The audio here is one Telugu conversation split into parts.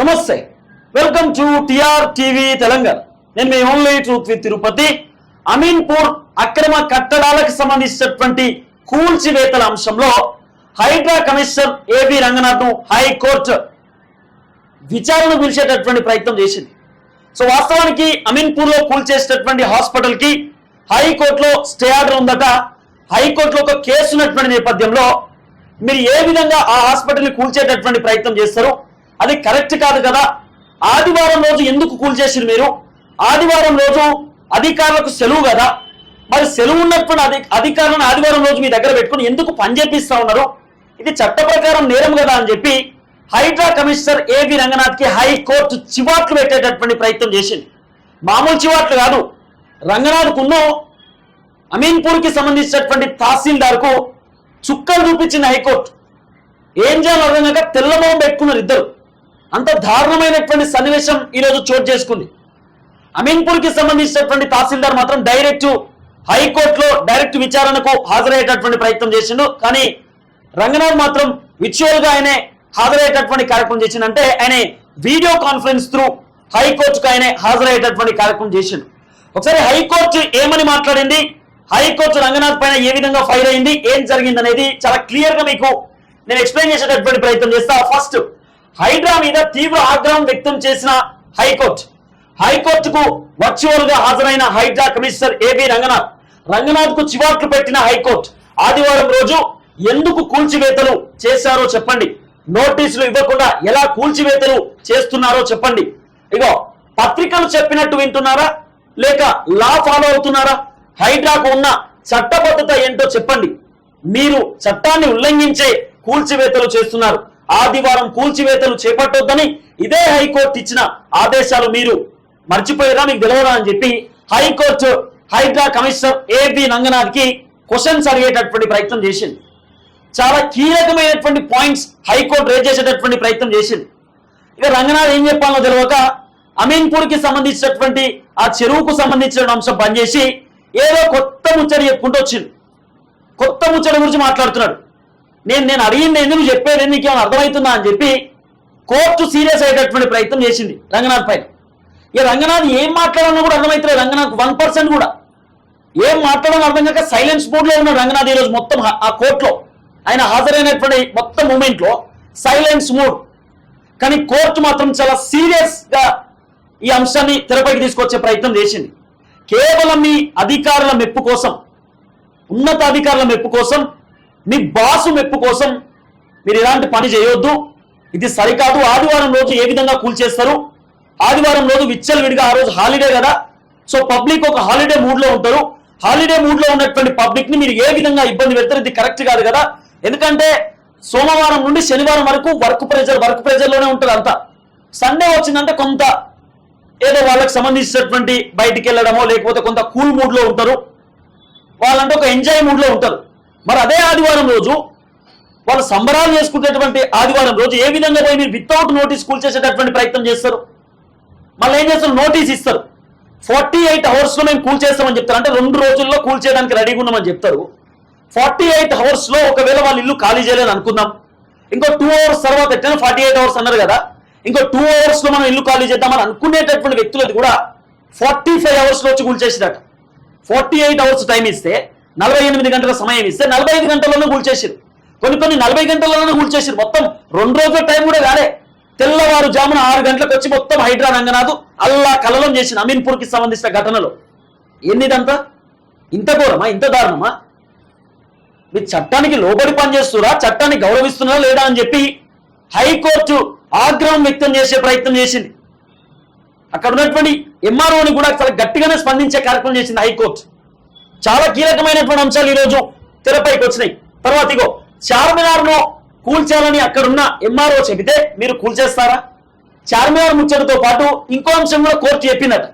నమస్తే. Welcome to TR TV Telangana. నేను మీ only truth with Tirupati. Ameenpur అక్రమ కట్టడాలకు సంబంధించినటువంటి కూల్చివేతల అంశంలో Hydraa commissioner AB Ranganath high court విచారణ పిలిచేటటువంటి ప్రయత్నం చేసింది. సో వాస్తవానికి అమీన్పూర్లో కూల్చేసేటటువంటి హాస్పిటల్కి హైకోర్టులో స్టే ఆర్డర్ ఉందట. హైకోర్టులో ఒక కేసు ఉన్నటువంటి నేపథ్యంలో మీరు ఏ విధంగా ఆ హాస్పిటల్ని కూల్చేటటువంటి ప్రయత్నం చేస్తారు? అది కరెక్ట్ కాదు కదా? ఆదివారం రోజు ఎందుకు కూల్చేసారు మీరు? ఆదివారం రోజు అధికారులకు సెలవు కదా? మరి సెలవు ఉన్నప్పుడు అధి అధికారులను ఆదివారం రోజు మీ దగ్గర పెట్టుకుని ఎందుకు పనిచేపిస్తా ఉన్నారు? ఇది చట్ట ప్రకారం నేరం కదా అని చెప్పి హైడ్రా కమిషనర్ ఏబి రంగనాథ్కి హైకోర్టు చివాట్లు పెట్టేటటువంటి ప్రయత్నం చేసింది. మామూలు చివాట్లు కాదు. రంగనాథ్ అమీన్పూర్కి సంబంధించినటువంటి తహసీల్దార్కు చుక్కలు చూపించింది హైకోర్టు. ఏం చేయాలో అర్థం కాక తెల్లమోహం పెట్టుకున్నారు ఇద్దరు. అంత దారుణమైనటువంటి సన్నివేశం ఈరోజు చోటు చేసుకుంది. అమీన్పూర్కి సంబంధించినటువంటి తహసీల్దార్ మాత్రం డైరెక్ట్ హైకోర్టులో డైరెక్ట్ విచారణకు హాజరయ్యేటటువంటి ప్రయత్నం చేసిండు. కానీ రంగనాథ్ మాత్రం విచువల్గా ఆయనే హాజరయ్యేటటువంటి కార్యక్రమం చేసిందంటే ఆయన వీడియో కాన్ఫరెన్స్ త్రూ హైకోర్టుకు ఆయన హాజరయ్యేటటువంటి కార్యక్రమం చేసిండు. ఒకసారి హైకోర్టు ఏమని మాట్లాడింది? హైకోర్టు రంగనాథ్ పైన ఏ విధంగా ఫైర్ అయింది? ఏం జరిగింది అనేది చాలా క్లియర్గా మీకు నేను ఎక్స్ప్లెయిన్ చేసేటటువంటి ప్రయత్నం చేస్తా. ఫస్ట్ హైడ్రా మీద తీవ్ర ఆగ్రహం వ్యక్తం చేసిన హైకోర్టు. హైకోర్టుకు వర్చువల్గా హాజరైన హైడ్రా కమిషనర్ ఏబి రంగనాథ్. రంగనాథ్కు చివాట్లు పెట్టిన హైకోర్టు. ఆదివారం రోజు ఎందుకు కూల్చివేతలు చేశారో చెప్పండి. నోటీసులు ఇవ్వకుండా ఎలా కూల్చివేతలు చేస్తున్నారో చెప్పండి. ఇగో పత్రికలు చెప్పినట్టు వింటున్నారా? లేక లా ఫాలో అవుతున్నారా? హైడ్రాకు ఉన్న చట్టబద్ధత ఏంటో చెప్పండి. మీరు చట్టాన్ని ఉల్లంఘించే కూల్చివేతలు చేస్తున్నారు. ఆదివారం కూల్చివేతలు చేపట్టొద్దని ఇదే హైకోర్టు ఇచ్చిన ఆదేశాలు మీరు మర్చిపోయారా? మీకు తెలియదా అని చెప్పి high court Hydraa commissioner AB రంగనాథ్కి questions అడిగేటటువంటి ప్రయత్నం చేసింది. చాలా కీలకమైనటువంటి పాయింట్స్ హైకోర్టు రేజ్ చేసేటటువంటి ప్రయత్నం చేసింది. ఇక రంగనాథ్ ఏం చెప్పాలో తెలియక అమీన్పూర్కి సంబంధించినటువంటి ఆ చెరువుకు సంబంధించిన అంశం పనిచేసి ఏదో కొత్త ముచ్చట చెప్పుకుంటూ వచ్చింది. కొత్త ముచ్చట గురించి మాట్లాడుతున్నాడు. నేను నేను అడిగింది ఎందుకు చెప్పాడు చెప్పేది ఏంది, నీకేమైనా అర్థమవుతుందా అని చెప్పి కోర్టు సీరియస్ అయ్యేటటువంటి ప్రయత్నం చేసింది రంగనాథ్ పైన. ఈ రంగనాథ్ ఏం మాట్లాడాలో కూడా అర్థమవుతలేదు రంగనాథ్ వన్ పర్సెంట్ కూడా. ఏం మాట్లాడాలని అర్థం కాక సైలెన్స్ మోడ్ ఉన్నాడు రంగనాథ్ ఈరోజు మొత్తం ఆ కోర్టులో. ఆయన హాజరైనటువంటి మొత్తం మూమెంట్లో సైలెన్స్ మోడ్. కానీ కోర్టు మాత్రం చాలా సీరియస్గా ఈ అంశాన్ని తెరపైకి తీసుకొచ్చే ప్రయత్నం చేసింది. కేవలం మీ అధికారుల మెప్పు కోసం ఉన్నత అధికారుల మెప్పు కోసం మీ బాసు మెప్పు కోసం మీరు ఇలాంటి పని చేయొద్దు. ఇది సరికాదు. ఆదివారం రోజు ఏ విధంగా కూల్చేస్తారు ఆదివారం రోజు విచ్చలు విడిగా ఆ రోజు హాలిడే కదా? సో పబ్లిక్ ఒక హాలిడే మూడ్లో ఉంటారు. హాలిడే మూడ్లో ఉన్నటువంటి పబ్లిక్ని మీరు ఏ విధంగా ఇబ్బంది పెడతారు? ఇది కరెక్ట్ కాదు కదా? ఎందుకంటే సోమవారం నుండి శనివారం వరకు వర్క్ ప్రెజర్ వర్క్ ప్రెజర్లోనే ఉంటుంది అంతా. సండే వచ్చిందంటే కొంత ఏదో వాళ్ళకి సంబంధించినటువంటి బయటికి వెళ్ళడమో లేకపోతే కొంత కూల్ మూడ్లో ఉంటారు. వాళ్ళంటే ఒక ఎంజాయ్ మూడ్లో ఉంటారు. మరి అదే ఆదివారం రోజు వాళ్ళు సంబరాలు చేసుకునేటువంటి ఆదివారం రోజు ఏ విధంగా పోయి మీరు వితౌట్ నోటీస్ కూల్ చేసేటటువంటి ప్రయత్నం చేస్తారు? మళ్ళీ ఏం చేస్తారు? నోటీస్ ఇస్తారు. ఫార్టీ ఎయిట్ అవర్స్లో మేము కూల్ చేస్తామని చెప్తారు. అంటే రెండు రోజుల్లో కూల్ చేయడానికి రెడీగా ఉన్నామని చెప్తారు. ఫార్టీ ఎయిట్ అవర్స్లో ఒకవేళ వాళ్ళు ఇల్లు ఖాళీ చేయలేని అనుకుందాం. ఇంకో టూ అవర్స్ తర్వాత ఎట్లా ఫార్టీ ఎయిట్ అవర్స్ అన్నారు కదా ఇంకో టూ అవర్స్లో మనం ఇల్లు ఖాళీ చేద్దామని అనుకునేటటువంటి వ్యక్తులది కూడా ఫార్టీ ఫైవ్ అవర్స్లో వచ్చి కూల్ చేసేదట ఫార్టీ ఎయిట్ అవర్స్ టైం ఇస్తే నలభై ఎనిమిది గంటల సమయం ఇస్తే నలభై ఐదు గంటల్లోనే కూల్చేసారు కొన్ని కొన్ని నలభై గంటల్లోనే కూల్చేసారు మొత్తం రెండు రోజుల టైం కూడా కాలే. తెల్లవారు జామున ఆరు గంటలకు వచ్చి మొత్తం హైడ్రా రంగనాథ్ అల్లా కలలం చేసిన అమీన్పూర్కి సంబంధించిన ఘటనలో. ఎన్నిదంతా? ఇంత ఘోరమా? ఇంత దారుణమా? మీరు చట్టానికి లోబడి పనిచేస్తురా చట్టాన్ని గౌరవిస్తున్నారా లేదా అని చెప్పి హైకోర్టు ఆగ్రహం వ్యక్తం చేసే ప్రయత్నం చేసింది. అక్కడ ఉన్నటువంటి ఎంఆర్ఓని కూడా చాలా గట్టిగానే స్పందించే కార్యక్రమం చేసింది హైకోర్టు. చాలా కీలకమైనటువంటి అంశాలు ఈరోజు తెరపైకి వచ్చినాయి. తర్వాత ఇగో చార్మినార్ను కూల్చాలని అక్కడున్న ఎంఆర్ఓ చెబితే మీరు కూల్చేస్తారా? చార్మినార్ ముచ్చటతో పాటు ఇంకో అంశం కూడా కోర్టు చెప్పిందట.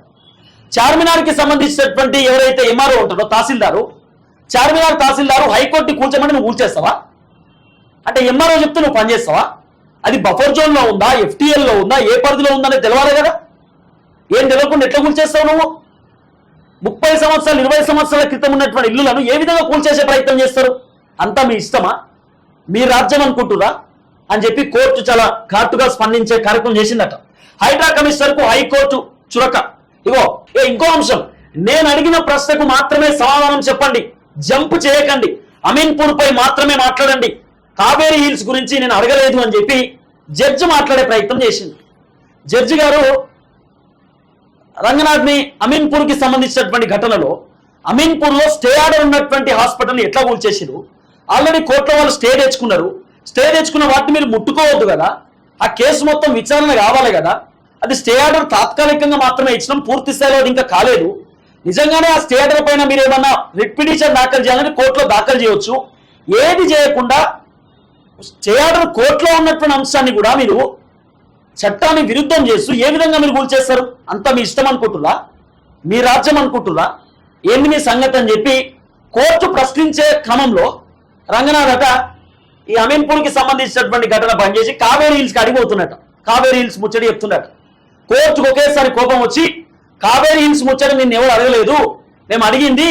చార్మినార్కి సంబంధించినటువంటి ఎవరైతే ఎంఆర్ఓ ఉంటారో తహసీల్దారు చార్మినార్ తహసీల్దారు హైకోర్టు కూల్చమని నువ్వు కూల్చేస్తావా? అంటే ఎంఆర్ఓ చెప్తే నువ్వు పనిచేస్తావా అది బఫర్ జోన్లో ఉందా? ఎఫ్టీఎల్లో ఉందా? ఏ పరిధిలో ఉందా అనేది తెలవాలి కదా. ఏం తెలియకుండా ఎట్లా కూల్చేస్తావు నువ్వు? ముప్పై సంవత్సరాలు ఇరవై సంవత్సరాల క్రితం ఉన్నటువంటి ఇల్లులను ఏ విధంగా కూల్చేసే ప్రయత్నం చేస్తారు? అంతా మీ ఇష్టమా? మీ రాజ్యం అనుకుంటురా అని చెప్పి కోర్టు చాలా ఘాటుగా స్పందించే కార్యక్రమం చేసిందట. హైడ్రా కమిషనర్కు హైకోర్టు చురక. ఇగో ఏ ఇంకో అంశం. నేను అడిగిన ప్రశ్నకు మాత్రమే సమాధానం చెప్పండి. జంప్ చేయకండి. అమీన్పూర్ పై మాత్రమే మాట్లాడండి. కావేరీ హిల్స్ గురించి నేను అడగలేదు అని చెప్పి జడ్జి మాట్లాడే ప్రయత్నం చేసింది. జడ్జి గారు రంగనాథ్ని అమీన్పూర్కి సంబంధించినటువంటి ఘటనలో అమీన్పూర్లో స్టే ఆర్డర్ ఉన్నటువంటి హాస్పిటల్ని ఎట్లా కూల్చేసారు ఆల్రెడీ కోర్టులో వాళ్ళు స్టే తెచ్చుకున్నారు. స్టే తెచ్చుకున్న వాటిని మీరు ముట్టుకోవద్దు కదా. ఆ కేసు మొత్తం విచారణ కావాలి కదా. అది స్టే ఆర్డర్ తాత్కాలికంగా మాత్రమే ఇచ్చినాం పూర్తి స్థాయిలో అది ఇంకా కాలేదు. నిజంగానే ఆ స్టే ఆర్డర్ పైన మీరు ఏమన్నా రిట్ పిటిషన్ దాఖలు చేయాలని కోర్టులో దాఖలు చేయొచ్చు. ఏది చేయకుండా స్టే ఆర్డర్ కోర్టులో ఉన్నటువంటి అంశాన్ని కూడా మీరు చట్టాన్ని విరుద్ధం చేస్తూ ఏ విధంగా మీరు కూల్చేస్తారు? అంత మీ ఇష్టం అనుకుంటురా మీ రాజ్యం అనుకుంటురా ఏంది మీ సంగతి అని చెప్పి కోర్టు ప్రశ్నించే క్రమంలో రంగనాథట ఈ అమీన్పూర్కి సంబంధించినటువంటి ఘటన పనిచేసి కావేరీ హిల్స్కి అడిగిపోతున్నట. కావేరీ హిల్స్ ముచ్చడి చెప్తున్నట. కోర్టుకు ఒకేసారి కోపం వచ్చి కావేరీ హిల్స్ ముచ్చడి నిన్ను ఎవరు అడగలేదు? మేము అడిగింది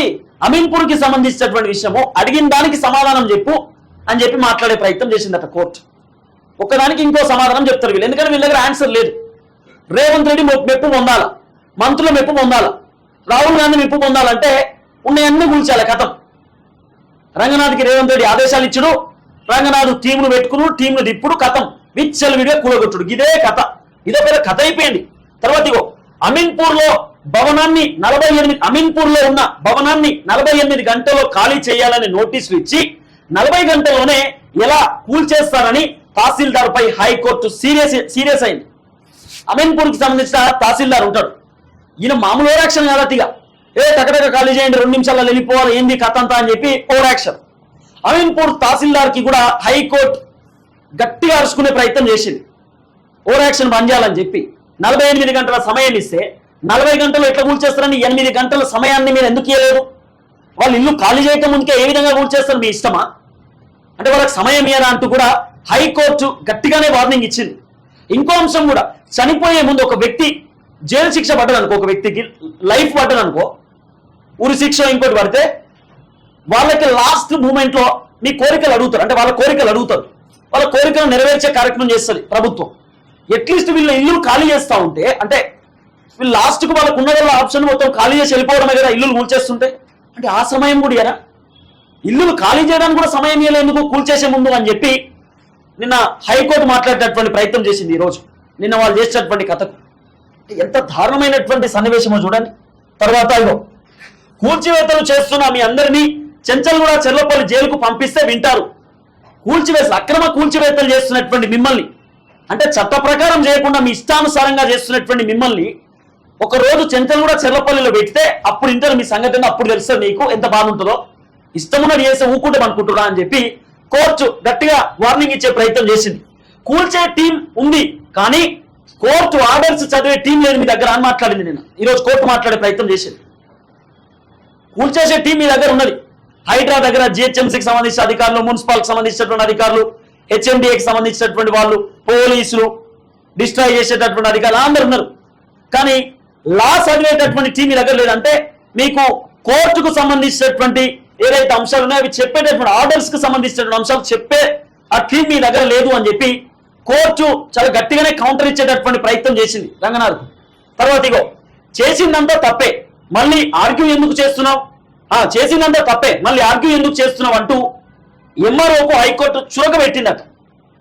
అమీన్పూర్కి సంబంధించినటువంటి విషయము అడిగిన దానికి సమాధానం చెప్పు అని చెప్పి మాట్లాడే ప్రయత్నం చేసిందట కోర్టు. ఒకదానికి ఇంకో సమాధానం చెప్తారు వీళ్ళు. ఎందుకంటే వీళ్ళ దగ్గర ఆన్సర్ లేదు. రేవంత్ రెడ్డి మెప్పు పొందాల? మంత్రుల మెప్పు పొందాల? రాహుల్ గాంధీ మెప్పు పొందాలంటే ఉన్నాయన్నీ కూల్చాలి కథం. రంగనాథ్కి రేవంత్ రెడ్డి ఆదేశాలు ఇచ్చుడు. రంగనాథ్ టీంను పెట్టుకును టీంను దిప్పుడు కథం. విచ్చలు విడిగా కూలగొట్టుడు. ఇదే కథ. ఇదే పెద్ద కథ అయిపోయింది. తర్వాత ఇగో అమీన్పూర్లో భవనాన్ని నలభై ఎనిమిది అమీన్పూర్లో ఉన్న భవనాన్ని నలభై ఎనిమిది గంటల్లో ఖాళీ చేయాలని నోటీసులు ఇచ్చి నలభై గంటల్లోనే ఎలా కూల్చేస్తారని తహసీల్దార్ పై హైకోర్టు సీరియస్ సీరియస్ అయింది. అమీన్పూర్కి సంబంధించిన తహసీల్దార్ ఉంటాడు. ఈయన మామూలు ఓరాక్షన్ కాదతిగా ఏ టకటక ఖాళీ చేయండి రెండు నిమిషాల్లో వెళ్ళిపోవాలి ఏంది కథ అంతా అని చెప్పి ఓరాక్షన్. అమీన్పూర్ తహసీల్దార్కి కూడా హైకోర్టు గట్టిగా అరుచుకునే ప్రయత్నం చేసింది. ఓరాక్షన్ బంద్ చేయాలని చెప్పి. నలభై ఎనిమిది గంటల సమయం ఇస్తే నలభై గంటలు ఎట్లా కూల్చేస్తారని ఎనిమిది గంటల సమయాన్ని మీరు ఎందుకు ఇవ్వలేదు వాళ్ళు ఇల్లు ఖాళీ చేయక ముందుకే ఏ విధంగా కూల్చేస్తారు? మీ ఇష్టమా? అంటే వాళ్ళకి సమయం ఇయ్యరా అంటూ కూడా హైకోర్టు గట్టిగానే వార్నింగ్ ఇచ్చింది. ఇంకో అంశం కూడా చనిపోయే ముందు ఒక వ్యక్తి జైలు శిక్ష పడ్డదనుకో ఒక వ్యక్తికి లైఫ్ పడ్డదనుకో ఉరి శిక్ష ఇంకోటి పడితే వాళ్ళకి లాస్ట్ మూమెంట్లో మీ కోరికలు అడుగుతారు. అంటే వాళ్ళ కోరికలు అడుగుతారు. వాళ్ళ కోరికలు నెరవేర్చే కార్యక్రమం చేస్తుంది ప్రభుత్వం. అట్లీస్ట్ వీళ్ళ ఇల్లు ఖాళీ చేస్తా ఉంటే అంటే వీళ్ళు లాస్ట్కు వాళ్ళకు ఉన్న ఆప్షన్ మొత్తం ఖాళీ చేసి వెళ్ళిపోవడమే కదా ఇల్లు కూల్చేస్తుంటే. అంటే ఆ సమయం కూడా ఇయరా ఇల్లులు ఖాళీ చేయడానికి కూడా సమయం ఇవ్వలేందుకు కూల్చేసే ముందు అని చెప్పి నిన్న హైకోర్టు మాట్లాడేటటువంటి ప్రయత్నం చేసింది ఈరోజు నిన్న వాళ్ళు చేసేటటువంటి కథకు. ఎంత దారుణమైనటువంటి సన్నివేశమో చూడండి. తర్వాత ఇదో కూల్చివేతలు చేస్తున్న మీ అందరినీ చెంచల్గూడ చెర్లపల్లి జైలుకు పంపిస్తే వింటారు. కూల్చివేసి అక్రమ కూల్చివేతలు చేస్తున్నటువంటి మిమ్మల్ని అంటే చట్ట ప్రకారం చేయకుండా మీ ఇష్టానుసారంగా చేస్తున్నటువంటి మిమ్మల్ని ఒక రోజు చెంచల్గూడ చెర్లపల్లిలో పెడితే అప్పుడు ఇంటర్ మీ సంఘటన అప్పుడు తెలుస్తుంది నీకు. ఎంత బాగుంటుందో ఇష్టమున్నది చేస్తే ఊకుంటే అనుకుంటున్నా అని చెప్పి కోర్టు గట్టిగా వార్నింగ్ ఇచ్చే ప్రయత్నం చేసింది. కూల్చే టీం ఉంది కానీ కోర్టు ఆర్డర్స్ చదివే టీం లేదు మీ దగ్గర అని మాట్లాడింది నేను ఈరోజు కోర్టు మాట్లాడే ప్రయత్నం చేసింది. కూల్చేసే టీం మీ దగ్గర ఉన్నది. హైడ్రా దగ్గర జిహెచ్ఎంసీకి సంబంధించిన అధికారులు మున్సిపాల్కి సంబంధించినటువంటి అధికారులు హెచ్ఎండిఏకి సంబంధించినటువంటి వాళ్ళు పోలీసులు డిస్ట్రాయ్ చేసేటటువంటి అధికారులు అందరు ఉన్నారు. కానీ లా చదివేటటువంటి టీం మీ దగ్గర లేదంటే మీకు కోర్టుకు సంబంధించినటువంటి ఏదైతే అంశాలు ఉన్నాయో అవి చెప్పేటటువంటి ఆర్డర్స్కు సంబంధించినటువంటి అంశాలు చెప్పే ఆ థీమ్ మీ దగ్గర లేదు అని చెప్పి కోర్టు చాలా గట్టిగానే కౌంటర్ ఇచ్చేటటువంటి ప్రయత్నం చేసింది రంగనాథ్. తర్వాత ఇగో చేసిందంతా తప్పే. మళ్ళీ ఆర్గ్యూ ఎందుకు చేస్తున్నావు? ఆ చేసిందంతా తప్పే. మళ్ళీ ఆర్గ్యూ ఎందుకు చేస్తున్నావు అంటూ ఎంఆర్ఓకు హైకోర్టు చురక పెట్టిందట.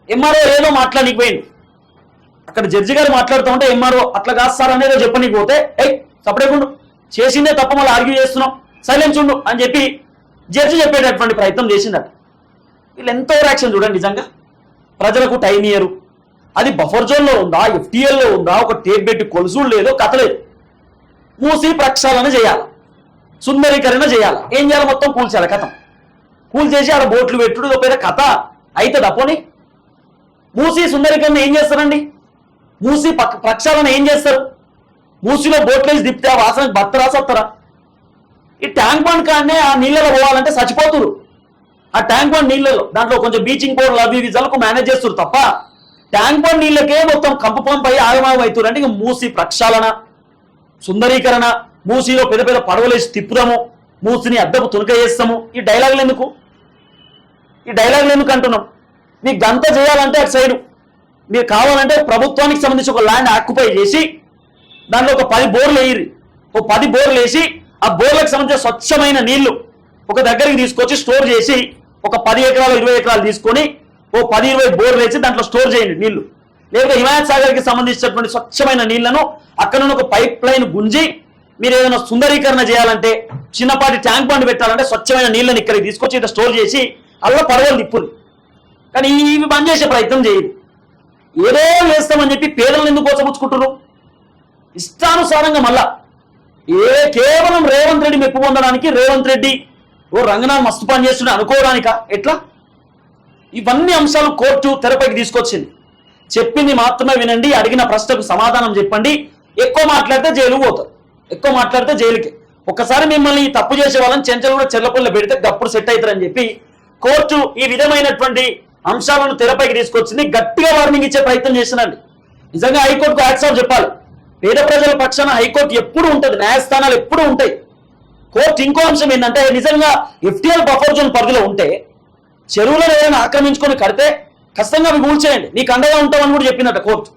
ఎంఆర్ఓ ఏదో మాట్లాడికి పోయింది అక్కడ జడ్జి గారు మాట్లాడుతూ ఉంటే ఎంఆర్ఓ అట్లా కాదు సార్ చెప్పనీకి పోతే ఏ సపరేకుండు చేసిందే తప్ప మళ్ళీ ఆర్గ్యూ చేస్తున్నాం సైలెన్స్ ఉండు అని చెప్పి జడ్జి చెప్పేటటువంటి ప్రయత్నం చేసిందట. వీళ్ళు ఎంతో యాక్షన్ చూడండి నిజంగా. ప్రజలకు టైం ఇయ్యరు. అది బఫర్ జోన్లో ఉందా ఎఫ్టీఎల్లో ఉందా ఒక టేప్ పెట్టి కొలుసుడు లేదో కథ లేదు. మూసి ప్రక్షాళన చేయాలి? సుందరీకరణ చేయాలి? ఏం చేయాలి? మొత్తం కూల్చాలి కథ? కూల్చేసి ఆడ బోట్లు పెట్టుడు పెద్ద కథ. అవుతుంది అపోని మూసి సుందరీకరణ ఏం చేస్తారండి? మూసి పక్క ప్రక్షాళన ఏం చేస్తారు? మూసిలో బోట్లు వేసి దిప్తే ఆ వాసనకు బత్తరా సత్తరా ఈ ట్యాంక్ బండ్ కాడనే ఆ నీళ్ళలో పోవాలంటే చచ్చిపోతురు. ఆ ట్యాంక్ బండ్ నీళ్ళలో దాంట్లో కొంచెం బీచింగ్ పౌడర్లు అవి ఇవి జలకు మేనేజ్ చేస్తారు తప్ప ట్యాంక్ బండ్ నీళ్ళకే మొత్తం కంపు పంప్ అయ్యి ఆగమాగం అవుతారు. అంటే మూసి ప్రక్షాళన సుందరీకరణ మూసిలో పెద్ద పెద్ద పడవలేసి తిప్పుదాము మూసిని అద్దపు తునక చేస్తాము. ఈ డైలాగులు ఎందుకు? ఈ డైలాగులు ఎందుకు అంటున్నాం? మీకు గంత చేయాలంటే అటు సైడు మీరు కావాలంటే ప్రభుత్వానికి సంబంధించి ఒక ల్యాండ్ ఆక్యుపై చేసి దాంట్లో ఒక పది బోర్లు వేయరు ఒక పది బోర్లు వేసి ఆ బోర్లకు సంబంధించిన స్వచ్ఛమైన నీళ్ళు ఒక దగ్గరికి తీసుకొచ్చి స్టోర్ చేసి ఒక పది ఎకరాలు ఇరవై ఎకరాలు తీసుకొని ఓ పది ఇరవై బోర్లు వేసి దాంట్లో స్టోర్ చేయండి నీళ్ళు. లేదా హిమాయత్ సాగర్కి సంబంధించినటువంటి స్వచ్ఛమైన నీళ్ళను అక్కడ నుండి ఒక పైప్ లైన్ గుంజి మీరు ఏదైనా సుందరీకరణ చేయాలంటే చిన్నపాటి ట్యాంక్ బండ్ పెట్టాలంటే స్వచ్ఛమైన నీళ్ళని ఇక్కడికి తీసుకొచ్చి ఇక్కడ స్టోర్ చేసి అలా పడవలు తిప్పులు. కానీ ఇవి బంద్ చేసే ప్రయత్నం చేయదు ఏదో వేస్తామని చెప్పి పేదలను ఎందుకు కోసపుచ్చుకుంటున్నారు ఇష్టానుసారంగా మళ్ళా ఏ కేవలం రేవంత్ రెడ్డి మెప్పు పొందడానికి రేవంత్ రెడ్డి ఓ రంగనాథ్ మస్తు పని చేస్తుండే అనుకోవడానిక? ఎట్లా? ఇవన్నీ అంశాలు కోర్టు తెరపైకి తీసుకొచ్చింది. చెప్పింది మాత్రమే వినండి అడిగిన ప్రశ్నకు సమాధానం చెప్పండి. ఎక్కువ మాట్లాడితే జైలు పోతారు. ఎక్కువ మాట్లాడితే జైలుకి. ఒక్కసారి మిమ్మల్ని తప్పు చేసే వాళ్ళని చెంచలు కూడా చెల్లపల్ల పెడితే గప్పుడు సెట్ అవుతారని చెప్పి కోర్టు ఈ విధమైనటువంటి అంశాలను తెరపైకి తీసుకొచ్చింది. గట్టిగా వార్నింగ్ ఇచ్చే ప్రయత్నం చేసినండి నిజంగా హైకోర్టుకు యాక్సాప్ చెప్పాలి. పేద ప్రజల పక్షాన హైకోర్టు ఎప్పుడు ఉంటుంది? న్యాయస్థానాలు ఎప్పుడు ఉంటాయి? కోర్టు ఇంకో అంశం ఏంటంటే నిజంగా ఎఫ్టీఎల్ బఫర్ జోన్ పరిధిలో ఉంటే చెరువులను ఏదైనా ఆక్రమించుకొని కడితే ఖచ్చితంగా అవి కూల్చేయండి నీకు అండగా ఉంటామని కూడా చెప్పిందట కోర్టు.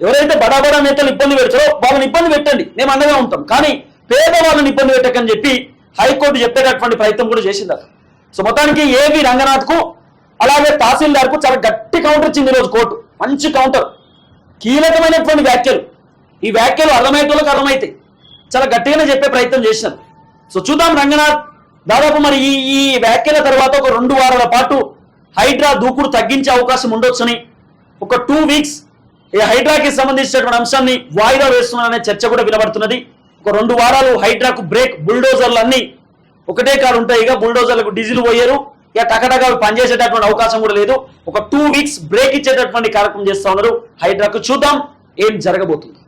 ఎవరైతే బడాబడా నేతలు ఇబ్బంది పెడతారో వాళ్ళని ఇబ్బంది పెట్టండి. మేము అండగా ఉంటాం. కానీ పేద వాళ్ళని ఇబ్బంది పెట్టకని చెప్పి హైకోర్టు చెప్పేటటువంటి ప్రయత్నం కూడా చేసిందట. సో మొత్తానికి ఏవి రంగనాథ్కు అలాగే తహసీల్దార్కు చాలా గట్టి కౌంటర్ ఇచ్చింది ఈరోజు కోర్టు. మంచి కౌంటర్ కీలకమైనటువంటి వ్యాఖ్యలు. ఈ వ్యాఖ్యలు అర్థమయ్యేటోళ్ళకి అర్థమవుతాయి. చాలా గట్టిగానే చెప్పే ప్రయత్నం చేసినారు. సో చూద్దాం రంగనాథ్. దాదాపు మరి ఈ ఈ వ్యాఖ్యల తర్వాత ఒక రెండు వారాల పాటు హైడ్రా దూకుడు తగ్గించే అవకాశం ఉండొచ్చని ఒక టూ వీక్స్ ఈ హైడ్రాకి సంబంధించినటువంటి అంశాన్ని వాయిదా వేస్తున్నారనే చర్చ కూడా వినబడుతున్నది. ఒక రెండు వారాలు హైడ్రాకు బ్రేక్ బుల్డోజర్లు అన్ని ఒకటే కారు ఉంటాయి. ఇక బుల్డోజర్లకు డీజిల్ పోయారు. ఇక టకటగా పనిచేసేటటువంటి అవకాశం కూడా లేదు. ఒక టూ వీక్స్ బ్రేక్ ఇచ్చేటటువంటి కార్యక్రమం చేస్తా ఉన్నారు హైడ్రాకు. చూద్దాం ఏం జరగబోతుంది.